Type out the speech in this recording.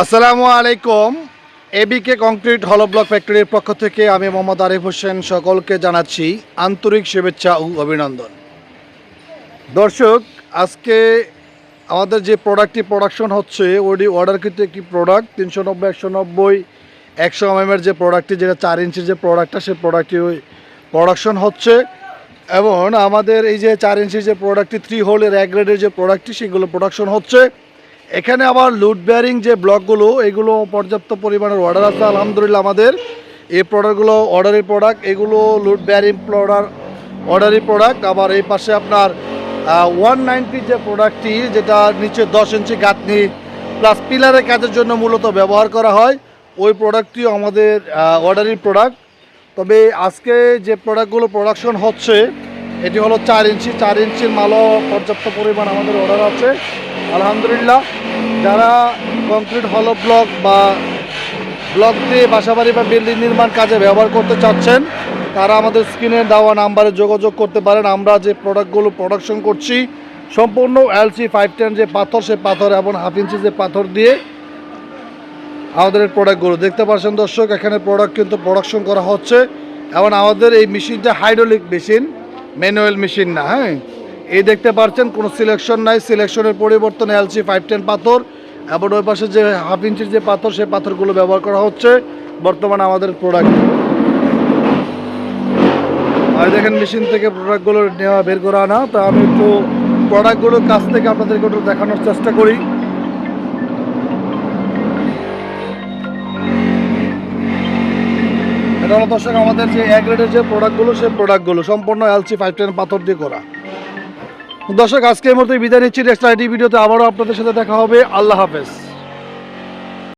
আসসালামু আলাইকুম। এবিকে কংক্রিট হল ব্লক ফ্যাক্টরির পক্ষ থেকে আমি মোহাম্মদ আরিফ হোসেন সকলকে জানাচ্ছি আন্তরিক শুভেচ্ছা ও অভিনন্দন। দর্শক, আজকে আমাদের যে প্রোডাক্টটি প্রোডাকশন হচ্ছে, ওটি অর্ডারকৃত একটি প্রোডাক্ট তিনশো নব্বই, একশো নব্বই, একশো এমএমের যে প্রোডাক্টটি যেটা চার ইঞ্চির যে প্রোডাক্টটা সেই প্রোডাক্টটি প্রোডাকশন হচ্ছে। এবং আমাদের এই যে চার ইঞ্চির যে প্রোডাক্টটি থ্রি হোলের এক গ্রেডের যে প্রোডাক্টটি সেগুলো প্রোডাকশন হচ্ছে। এখানে আবার লুড বেয়ারিং যে ব্লকগুলো এগুলো পর্যাপ্ত পরিমাণের অর্ডার আছে, আলহামদুলিল্লাহ আমাদের। এই প্রোডাক্টগুলো অর্ডারি প্রোডাক্ট এগুলো লুড বেয়ারিং প্রোডার অর্ডারি প্রোডাক্ট আবার এই পাশে আপনার ওয়ান নাইনটি যে প্রোডাক্টটি যেটা নিচে দশ ইঞ্চি গাঁথনি প্লাস পিলারের কাজের জন্য মূলত ব্যবহার করা হয়, ওই প্রোডাক্টটিও আমাদের অর্ডারি প্রোডাক্ট তবে আজকে যে প্রোডাক্টগুলো প্রোডাকশন হচ্ছে, এটি হলো চার ইঞ্চি, চার ইঞ্চির মালও পর্যাপ্ত পরিমাণ আমাদের অর্ডার আছে। আলহামদুলিল্লাহ। যারা কংক্রিট হলো ব্লক বা ব্লক দিয়ে বাসাবাড়ি বা বিল্ডিং নির্মাণ কাজে ব্যবহার করতে চাচ্ছেন, তারা আমাদের স্ক্রিনে দেওয়া নাম্বারে যোগাযোগ করতে পারেন। আমরা যে প্রোডাক্টগুলো প্রোডাকশন করছি, সম্পূর্ণ এলসি ফাইভ টেন যে পাথর, সে পাথর এবং হাফ ইঞ্চি যে পাথর দিয়ে আমাদের প্রোডাক্টগুলো দেখতে পাচ্ছেন দর্শক, এখানে প্রোডাক্ট কিন্তু প্রোডাকশন করা হচ্ছে। এবং আমাদের এই মেশিনটা হাইড্রোলিক মেশিন ম্যানুয়াল মেশিন না হ্যাঁ? এই দেখতে পাচ্ছেন, কোনো সিলেকশন নাই। সিলেকশনের পরিবর্তন এলসি ফাইভ টেন পাথর, এবং ওই পাশে যে হাফ ইঞ্চির যে পাথর, সেই পাথরগুলো ব্যবহার করা হচ্ছে বর্তমানে আমাদের প্রোডাক্ট আর দেখেন মেশিন থেকে প্রোডাক্টগুলো নেওয়া, বের করা আনা। তো আমি একটু প্রোডাক্টগুলোর কাছ থেকে আপনাদেরকে একটু দেখানোর চেষ্টা করি। এটা হলো দর্শক, আমাদের যে এক রেটের যে প্রোডাক্টগুলো সেই প্রোডাক্টগুলো সম্পূর্ণ এলসি ফাইভ টেন পাথর দিয়ে করা। দর্শক, আজকে এই মতো বিদায় নিচ্ছি। নেক্সট আইডি ভিডিওতে আবারও আপনাদের সাথে দেখা হবে। আল্লাহ হাফেজ।